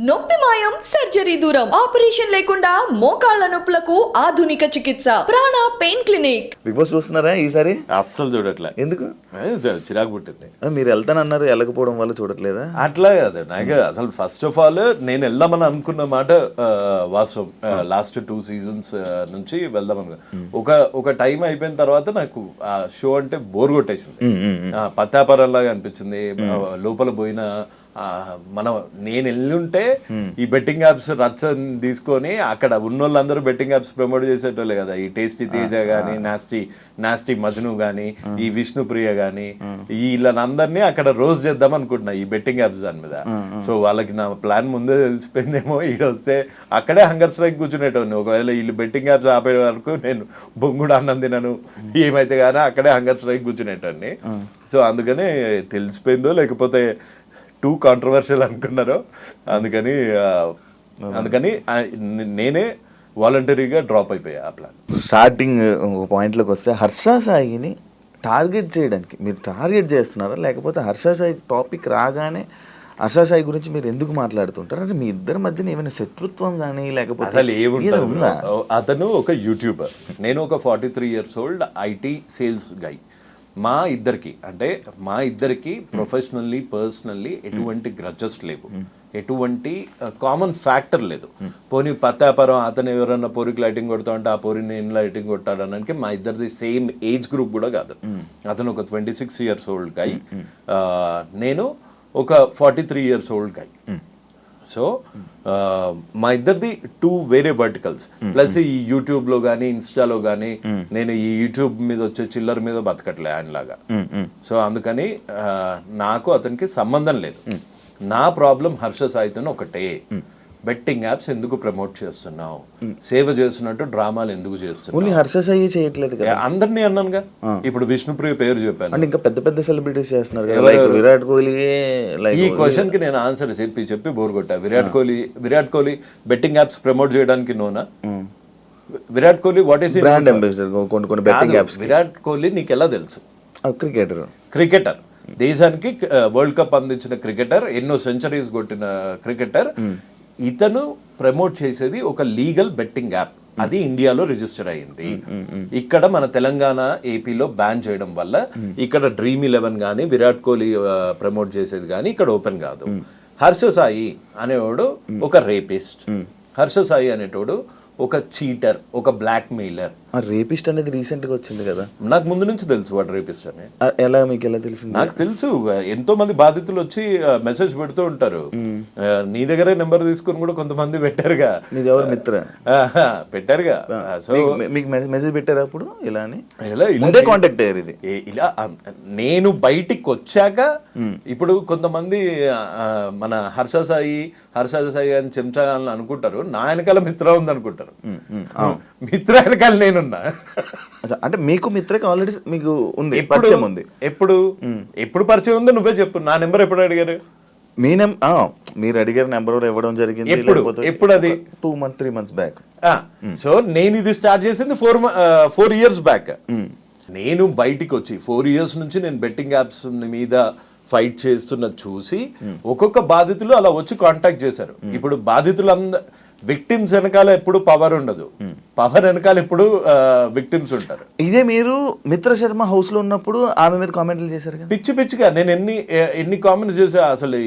నొప్పి మాయం సర్జరీ దూరం. ఆపరేషన్ లేకుండా మోకాళ్ళ నొప్పులకు ఆధునిక చికిత్స. ప్రాణ పెయిన్ క్లినిక్. బిగ్ బాస్ చూస్తున్నారా ఈసారి? అస్సలు చూడట్లే. ఎందుకు? చిరాకు పుట్టింది. మీరు వెళ్తానన్నారు వెళ్ళకపోవడం వల్ల చూడట్లేదా? అట్లా కాదు నాకు అసలు ఫస్ట్ ఆఫ్ ఆల్ నేను వెళ్దామని అనుకున్న మాట వాస్తవం. లాస్ట్ టూ సీజన్స్ నుంచి వెళ్దాం అనుకున్నా. ఒక ఒక టైం అయిపోయిన తర్వాత నాకు ఆ షో అంటే బోర్ కొట్టేసింది. ఆ, పత్తాపరంలాగా అనిపించింది. లోపల పోయిన మనం నేను వెళ్ళుంటే ఈ బెట్టింగ్ యాప్స్ రచ్చ తీసుకొని అక్కడ ఉన్నోళ్ళందరూ బెట్టింగ్ యాప్స్ ప్రమోట్ చేసేటోళ్ళే కదా. ఈ టేస్టీ తేజ గానీ నాస్టీ నాస్టీ మజ్ను గానీ ఈ విష్ణుప్రియ గానీ వీళ్ళనందరినీ అక్కడ రోజు చేద్దాం అనుకుంటున్నా ఈ బెట్టింగ్ యాప్స్ దాని మీద. సో వాళ్ళకి నా ప్లాన్ ముందే తెలిసిపోయిందేమో. వస్తే అక్కడే హంగర్ స్ట్రైక్ కూర్చునేటోని ఒకవేళ వీళ్ళు బెట్టింగ్ యాప్స్ ఆపే వరకు నేను బొంగుడు అన్నం తినను. ఏమైతే కానీ అక్కడే హంగర్ స్ట్రైక్ కూర్చునేటోని సో అందుకనే తెలిసిపోయిందో లేకపోతే టూ కాంట్రవర్షియల్ అనుకున్నారో అందుకని అందుకని నేనే వాలంటరీగా డ్రాప్ అయిపోయా ఆ ప్లాన్ స్టార్టింగ్ ఒక పాయింట్లోకి వస్తే హర్ష సాయిని టార్గెట్ చేయడానికి మీరు టార్గెట్ చేస్తున్నారా? లేకపోతే హర్ష సాయి టాపిక్ రాగానే హర్ష సాయి గురించి మీరు ఎందుకు మాట్లాడుతుంటారు? అంటే మీ ఇద్దరి మధ్యన ఏమైనా శత్రుత్వం కానీ లేకపోతే అసలు ఏముంటుంది? అతను ఒక యూట్యూబర్ నేను ఒక forty three years old IT sales guy మా ఇద్దరికి అంటే మా ఇద్దరికి ప్రొఫెషనల్లీ పర్సనల్లీ ఎటువంటి గ్రడ్జెస్ లేవు. ఎటువంటి కామన్ ఫ్యాక్టర్ లేదు. పోనీ పత్తాపరం అతను ఎవరన్నా పోరికి లైటింగ్ కొడతా అంటే ఆ పోరి నేను లైటింగ్ కొట్టాడు అనడానికి మా ఇద్దరిది సేమ్ ఏజ్ గ్రూప్ కూడా కాదు. అతను ఒక twenty six years old guy నేను ఒక forty three years old guy so ఆ, మా ఇద్దరిది టూ వేరే వర్టికల్స్ ప్లస్ ఈ యూట్యూబ్లో కానీ ఇన్స్టాలో కానీ నేను ఈ యూట్యూబ్ మీద వచ్చే చిల్లర మీద బతకట్లే ఆయనలాగా. సో అందుకని ఆ, నాకు అతనికి సంబంధం లేదు. నా ప్రాబ్లం హర్ష సాయితో ఒకటే. బెట్టింగ్ యాప్స్ ఎందుకు ప్రమోట్ చేస్తున్నావు? సేవ చేస్తున్నట్టు డ్రామాలు ఎందుకు చేస్తున్నావు? ఓన్లీ హర్ష సాయి చేయట్లేదు కదా. అందరినీ అన్నానుగా. ఇప్పుడు విష్ణుప్రియ పేరు చెప్పాను. అంటే ఇంకా పెద్ద పెద్ద సెలబ్రిటీస్ చేస్తున్నారు విరాట్ కోహ్లీ ఈ క్వశ్చన్కి నేను ఆన్సర్ చెప్పి చెప్పి బోర్ కొట్టా. Virat Kohli Virat Kohli betting apps promote చేయడానికి నోనా? Virat Kohli what is brand ambassador కొన్ని కొన్ని బెట్టింగ్ యాప్స్ విరాట్ కోహ్లీ నీకు ఎలా తెలుసు క్రికెటర్ క్రికెటర్. దేశానికి వరల్డ్ కప్ అందించిన క్రికెటర్ ఎన్నో సెంచరీస్ కొట్టిన క్రికెటర్. ఇతను ప్రమోట్ చేసేది ఒక లీగల్ బెట్టింగ్ యాప్. అది ఇండియాలో రిజిస్టర్ అయ్యింది. ఇక్కడ మన తెలంగాణ ఏపీలో బ్యాన్ చేయడం వల్ల ఇక్కడ డ్రీమ్ ఇలెవెన్ కానీ విరాట్ కోహ్లీ ప్రమోట్ చేసేది కానీ ఇక్కడ ఓపెన్ కాదు. హర్ష సాయి అనేవాడు ఒక రేపిస్ట్. హర్ష సాయి అనేటోడు ఒక చీటర్ ఒక బ్లాక్ మెయిలర్ రేపిస్ట్ అనేది రీసెంట్గా వచ్చింది కదా? నాకు ముందు నుంచి తెలుసు వాడు రేపిస్ట్ అని. ఎలా మీకు ఎలా తెలిసింది? నాకు తెలుసు. ఎంతో మంది బాధితులు వచ్చి మెసేజ్ పెడుతూ ఉంటారు. నీ దగ్గరే నెంబర్ తీసుకుని కూడా కొంతమంది పెట్టారుగా. ఎవరు మిత్ర? పెట్టారుగా. సో మీకు- మెసేజ్ పెట్టారు అప్పుడు? ఇలా అని? ఇలా ముందే కాంటాక్ట్ అయ్యారు ఇది. ఇలా నేను బయటికి వచ్చాక ఇప్పుడు కొంతమంది మన హర్ష సాయి హర్ష సాయి అని చెంచా అని అనుకుంటారు. నా వెనకాల మిత్ర ఉంది అనుకుంటారు మిత్ర వెనకాల నేనున్నా. అంటే మీకు మిత్రకి ఆల్రెడీ మీకు ఉంది పరిచయం ఉంది. ఎప్పుడు? ఎప్పుడు పరిచయం ఉందో నువ్వే చెప్పు. నా నెంబర్ ఎప్పుడు అడిగారు? మీ నెం ఆ, మీరు అడిగారు నెంబర్ ఇవ్వడం జరిగింది ఎప్పుడు? ఎప్పుడు అది? Two month three months back so నేను ఇది స్టార్ట్ చేసింది ఫోర్ ఫోర్ ఇయర్స్ బ్యాక్ నేను బయటికి వచ్చి ఫోర్ ఇయర్స్ నుంచి నేను బెట్టింగ్ యాప్స్ మీద ఫైట్ చేస్తున్న చూసి ఒక్కొక్క బాధితులు అలా వచ్చి కాంటాక్ట్ చేశారు. ఇప్పుడు బాధితులంద విక్టిమ్స్ వెనకాల ఎప్పుడు పవర్ ఉండదు. పవర్ వెనకాల ఎప్పుడు విక్టిమ్స్ ఉంటారు. ఇదే మీరు మిత్ర శర్మ హౌస్లో ఉన్నప్పుడు ఆమె మీద కామెంట్లు చేశారు పిచ్చి పిచ్చిగా నేను ఎన్ని ఎన్ని కామెంట్స్ చేసా అసలు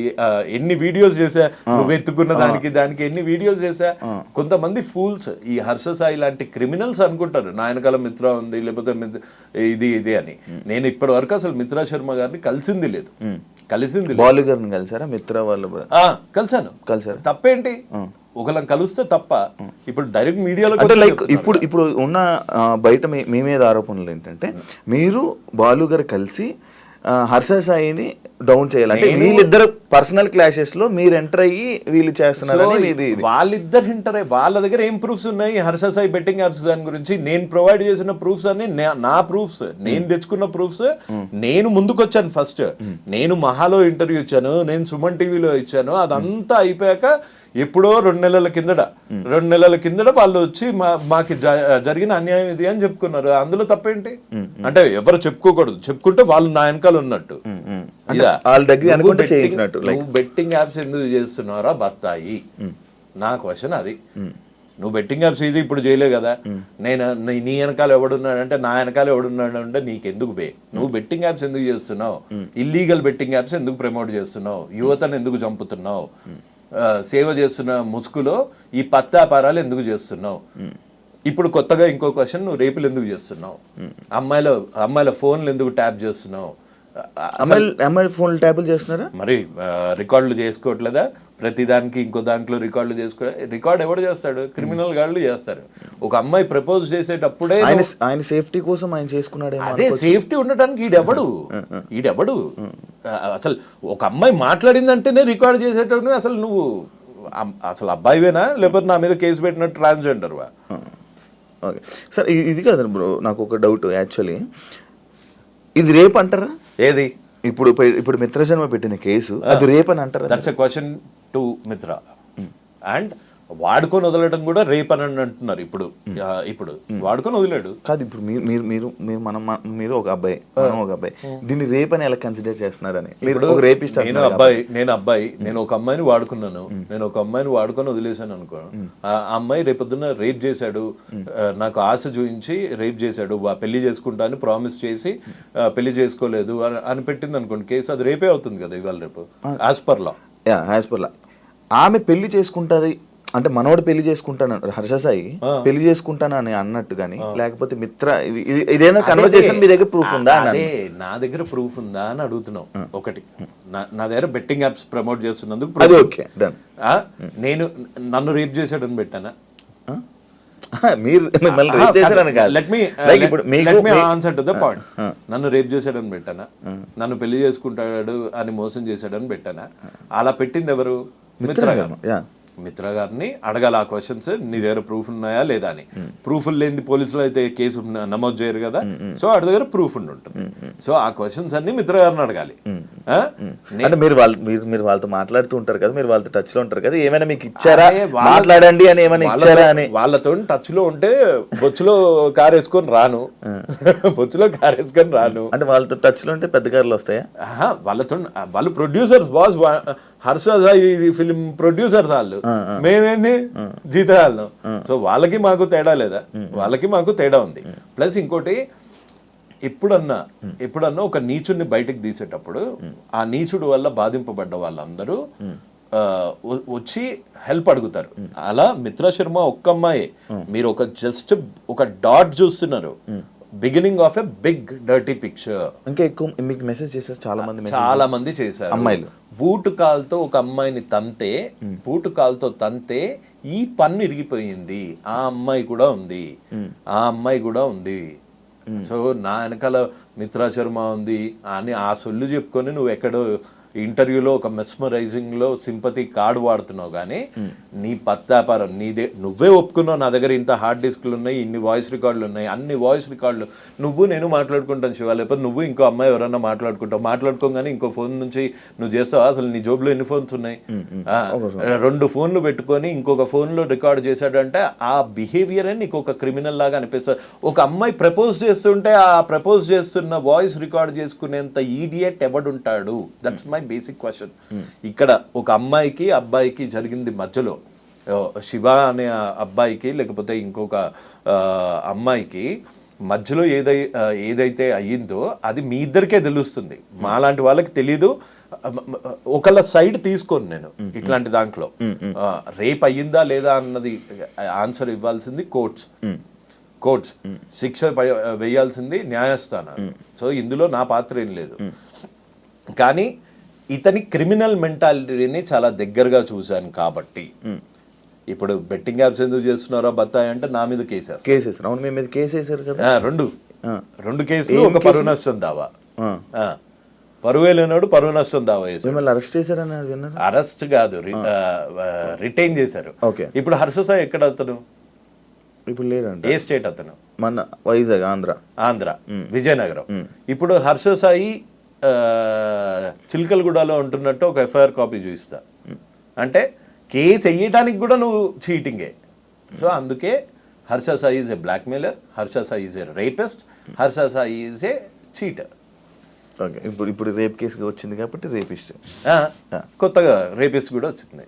ఎన్ని వీడియోస్ చేసా నువ్వు ఎత్తుకున్న దానికి దానికి ఎన్ని వీడియోస్ చేసా కొంతమంది ఫూల్స్ ఈ హర్ష సాయి లాంటి క్రిమినల్స్ అనుకుంటారు. నా వెనకాల మిత్ర ఉంది లేకపోతే ఇది ఇది అని. నేను ఇప్పటి వరకు అసలు మిత్రా శర్మ గారిని కలిసింది లేదు. కలిసింది బాలు గారిని కలిసారా? మిత్ర వాళ్ళు కలిసాను కలిసారు తప్పేంటి? ఒకళ్ళని కలిస్తే తప్ప ఇప్పుడు డైరెక్ట్ మీడియాలో అంటే లైక్ ఇప్పుడు ఇప్పుడు ఉన్న బయట మీ మీద ఆరోపణలు ఏంటంటే మీరు బాలు గారు కలిసి హర్ష సాయిని డౌన్ చేయాలి. అంటే వీళ్ళిద్దరు పర్సనల్ క్లాషెస్లో మీరు ఎంటర్ అయ్యి వీళ్ళు చేస్తున్నారని ఇది. వాళ్ళిద్దరు ఇంటరే వాళ్ళ దగ్గర ఏం ప్రూఫ్స్ ఉన్నాయి? హర్ష సాయి బెట్టింగ్ యాప్స్ దాని గురించి నేను ప్రొవైడ్ చేసిన ప్రూఫ్స్ అన్ని నే- ప్రూఫ్స్ నేను తెచ్చుకున్న ప్రూఫ్స్ నేను ముందుకొచ్చాను ఫస్ట్ నేను మహాలో ఇంటర్వ్యూ ఇచ్చాను నేను సుమన్ టీవీలో ఇచ్చాను అదంతా అయిపోయాక ఎప్పుడో రెండు నెలల కిందట రెండు నెలల కిందట వాళ్ళు వచ్చి మా మాకి జరిగిన అన్యాయం ఇది అని చెప్పుకున్నారు. అందులో తప్పేంటి? అంటే ఎవరు చెప్పుకోకూడదు. చెప్పుకుంటే వాళ్ళు నా వెనకాల ఉన్నట్టు. వాళ్ళ దగ్గర నువ్వు అనుకుంటే betting- చేయించినట్టు లైక్ నువ్వు బెట్టింగ్ యాప్స్ ఎందుకు చేస్తున్నారా బత్తాయి? నా క్వశ్చన్ అది. నువ్వు బెట్టింగ్ యాప్స్ ఇది ఇప్పుడు చేయలేవు కదా. నేను నీ- వెనకాల ఎవడున్నాడంటే నా వెనకాల ఎవడున్నాడు అంటే నీకెందుకు బే? నువ్వు బెట్టింగ్ యాప్స్ ఎందుకు చేస్తున్నావు? ఇల్లీగల్ బెట్టింగ్ యాప్స్ ఎందుకు ప్రమోట్ చేస్తున్నావు? యువతను ఎందుకు చంపుతున్నావు? సేవ చేస్తున్న ముసుగులో ఈ పత్తాపారాలు ఎందుకు చేస్తున్నావు? ఇప్పుడు కొత్తగా ఇంకో క్వశ్చన్ నువ్వు రేపులు ఎందుకు చేస్తున్నావు? అమ్మాయిల అమ్మాయిల ఫోన్లు ఎందుకు ట్యాప్ చేస్తున్నావు? ఆ, అమ్మాయి అమ్మాయి ఫోన్ ట్యాపులు చేస్తున్నారా? మరి రికార్డులు చేసుకోవట్లేదా? ప్రతి దానికి ఇంకో దాంట్లో రికార్డులు చేసుకో రికార్డ్ ఎవడు చేస్తాడు? క్రిమినల్ గాళ్ళు చేస్తారు. ఒక అమ్మాయి ప్రపోజ్ చేసేటప్పుడే ఆయన సేఫ్టీ కోసం ఆయన చేసుకున్నాడేమో అదే సేఫ్టీ ఉండటానికి ఈడెవడు? ఈడెవడు? అసలు ఒక అమ్మాయి మాట్లాడిందంటేనే రికార్డ్ చేసేటప్పుడు అసలు నువ్వు అసలు అబ్బాయివేనా? లేకపోతే నా మీద కేసు పెట్టినట్టు ట్రాన్స్జెండర్ వా ఓకే. సార్ ఇది కాదు బ్రో నాకు ఒక డౌట్ యాక్చువల్లీ. ఇది రేప్ అంటారా? ఏది? ఇప్పుడు ఇప్పుడు మిత్రజన్మ పెట్టిన కేసు అది రేప్ అని అంటారా that's a question to Mitra. And వాడుకొని వదలడం కూడా రేప్ అని అంటున్నారు ఇప్పుడు. ఇప్పుడు. వాడుకొని వదిలేడు. కాదు ఇప్పుడు మీరు మీరు మీరు మీరు మనం మీరు ఒక అబ్బాయి మనం ఒక అబ్బాయి. దీన్ని రేప్ అని ఎలా కన్సిడర్ చేస్తున్నారని? మీరు ఒక రేపిస్ట్ నేను అబ్బాయి నేను అబ్బాయి నేను ఒక అమ్మాయిని వాడుకున్నాను. నేను ఒక అమ్మాయిని వాడుకొని వదిలేసాను అనుకో. ఆ అమ్మాయి రేపొద్దున రేప్ చేశాడు. నాకు ఆశ చూపించి రేప్ చేశాడు. పెళ్ళి చేసుకుంటా అని ప్రామిస్ చేసి పెళ్ళి చేసుకోలేదు అని- పెట్టింది అనుకోండి. కేసు అది రేపే అవుతుంది కదా ఇవాళ రేపు. యాజ్ పర్ లా యా యాజ్ పర్ ఆమె పెళ్ళి చేసుకుంటది అంటే మనోడు పెళ్ళి చేసుకుంటాను హర్ష సాయి పెళ్ళి చేసుకుంటాను అని అన్నట్టు కానీ లేకపోతే మిత్ర ఇది- ఇది- ఇదేనా కన్వర్జేషన్ మీ దగ్గర ప్రూఫ్ ఉందా అని అదే నా దగ్గర ప్రూఫ్ ఉందా అని అడుగుతున్నావు ఒకటి. నా దగ్గర బెట్టింగ్ యాప్స్ ప్రమోట్ చేస్తున్నందుకు అది. ఓకే? నేను నన్ను రేప్ చేశాడని పెట్టానా? మీరు మిమ్మల్ని రేప్ చేశారని కాదు. లెట్ మీ లైక్ ఇప్పుడు మీకు let me me- answer to the point నన్ను రేప్ చేశాడని పెట్టానా? నన్ను పెళ్ళి చేసుకుంటాడు అని మోసం చేశాడని పెట్టానా? అలా పెట్టింది ఎవరు? మిత్ర మిత్ర గారిని అడగాలి ఆ క్వశ్చన్స్ నీ దగ్గర ప్రూఫ్ ఉన్నాయా లేదా అని. ప్రూఫ్ లేని పోలీసులు అయితే కేసు నమోదు చేయరు కదా. సో ఆడి దగ్గర ప్రూఫ్ ఉండి ఉంటుంది. సో ఆ క్వశ్చన్స్ అన్ని మిత్ర గారిని అడగాలి. అంటే మీరు వాళ్ళు మీరు మీరు వాళ్ళతో మాట్లాడుతూ ఉంటారు కదా మీరు వాళ్ళతో టచ్లో ఉంటారు కదా ఏమైనా మీకు ఇచ్చారా? మాట్లాడండి అని ఏమైనా వాళ్ళతో- ఇచ్చారా అని? వాళ్ళతో టచ్లో ఉంటే బొచ్చులో కార్ వేసుకొని రాను. బొచ్చులో కార్ వేసుకొని రాను. అంటే వాళ్ళతో టచ్లో ఉంటే పెద్ద కార్లు వస్తాయా? వాళ్ళతో వాళ్ళు producers boss Harsha film producers వాళ్ళు. మేమేంది? జీతగాళ్ళం. సో వాళ్ళకి మాకు తేడా లేదా? వాళ్ళకి మాకు తేడా ఉంది. ప్లస్ ఇంకోటి ఎప్పుడన్నా ఎప్పుడన్నా ఒక నీచుడిని బయటకు తీసేటప్పుడు ఆ నీచుడు వల్ల బాధింపబడ్డ వాళ్ళందరూ వచ్చి హెల్ప్ అడుగుతారు. అలా మిత్ర శర్మ ఒక్క అమ్మాయి. మీరు ఒక జస్ట్ ఒక డాట్ చూస్తున్నారు. Beginning of a big dirty picture. ఇంకా ఎక్కువ మీకు మెసేజ్ చేశారు చాలా మంది చాలా మంది చేశారు. అమ్మాయిలు. బూటు కాల్తో ఒక అమ్మాయిని తంతే బూటు కాల్తో తంతే ఈ పన్ను ఇరిగిపోయింది. ఆ అమ్మాయి కూడా ఉంది. ఆ అమ్మాయి కూడా ఉంది. సో నా వెనకాల మిత్రా శర్మ ఉంది అని ఆ సొల్లు చెప్పుకొని నువ్వు ఎక్కడో ఇంటర్వ్యూలో ఒక మెస్మరైజింగ్లో సింపతి కార్డు వాడుతున్నావు కానీ నీ పత్తాపారం నీదే నువ్వే ఒప్పుకున్నావు నా దగ్గర ఇంత హార్డ్ డిస్క్లు ఉన్నాయి ఇన్ని వాయిస్ రికార్డులు ఉన్నాయి అన్ని వాయిస్ రికార్డులు. నువ్వు నేను మాట్లాడుకుంటాను శివ లేకపోతే నువ్వు ఇంకో అమ్మాయి ఎవరన్నా మాట్లాడుకుంటావు. మాట్లాడుకోగానే ఇంకో ఫోన్ నుంచి నువ్వు చేస్తావా? అసలు నీ జోబులో ఎన్ని ఫోన్స్ ఉన్నాయి? రెండు ఫోన్లు పెట్టుకొని ఇంకొక ఫోన్లో రికార్డ్ చేశాడంటే ఆ బిహేవియర్ నీకు ఒక క్రిమినల్ లాగా అనిపిస్తుంది. ఒక అమ్మాయి ప్రపోజ్ చేస్తుంటే ఆ ప్రపోజ్ చేస్తున్న వాయిస్ రికార్డ్ చేసుకునేంత ఈడియట్ ఎవడుంటాడు? దట్స్ మై బేసిక్ క్వశ్చన్ ఇక్కడ ఒక అమ్మాయికి అబ్బాయికి జరిగింది మధ్యలో శివ అనే అబ్బాయికి లేకపోతే ఇంకొక అమ్మాయికి మధ్యలో ఏదై ఏదైతే అయ్యిందో అది మీ ఇద్దరికే తెలుస్తుంది. మాలాంటి వాళ్ళకి తెలీదు. ఒకళ్ళ సైడ్ తీసుకోను నేను ఇట్లాంటి దాంట్లో. రేప్ అయ్యిందా లేదా అన్నది ఆన్సర్ ఇవ్వాల్సింది కోర్ట్స్. కోర్ట్స్. శిక్ష వేయాల్సింది న్యాయస్థానం సో ఇందులో నా పాత్ర ఏం లేదు. కానీ ఇతని క్రిమినల్ మెంటాలిటీని చాలా దగ్గరగా చూశాను కాబట్టి. ఇప్పుడు బెట్టింగ్ యాప్స్ ఎందుకు చేస్తున్నారో బత్తాయి అంటే నా మీద కేసేస్తారు కేసు వేసారు అవును మీ మీద కేసు వేసారు కదా. రెండు. రెండు కేసులు ఒక? పరువు నష్టం దావా. పరువే లేనాడు పరువు నష్టం దావా మిమ్మల్ని అరెస్ట్ చేశారని విన్నారు? అరెస్ట్ కాదు రిటైన్ చేశారు. ఓకే. ఇప్పుడు హర్షసాయి ఎక్కడ అతను? ఇప్పుడు లేరంట ఏ స్టేట్ అతను? మన వైజాగ్ ఆంధ్ర. ఆంధ్ర. విజయనగరం. ఇప్పుడు హర్షసాయి ఆ, చిలకలగూడలో ఉంటున్నట్టు ఒక ఎఫ్ఐఆర్ కాపీ చూపిస్తా. అంటే కేసు వేయడానికి కూడా నువ్వు చీటింగే. సో అందుకే Harsha Sai is a blackmailer Harsha Sai is a rapist Harsha Sai is a cheater okay ఇప్పుడు ఇప్పుడు రేప్ కేసు వచ్చింది కాబట్టి రేపిస్ట్. కొత్తగా రేపిస్ట్ కూడా వచ్చింది.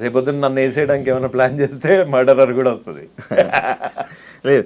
రేపొద్దున నన్ను వేసేయడానికి ఏమైనా ప్లాన్ చేస్తే మర్డరర్ కూడా వస్తుంది. లేదు.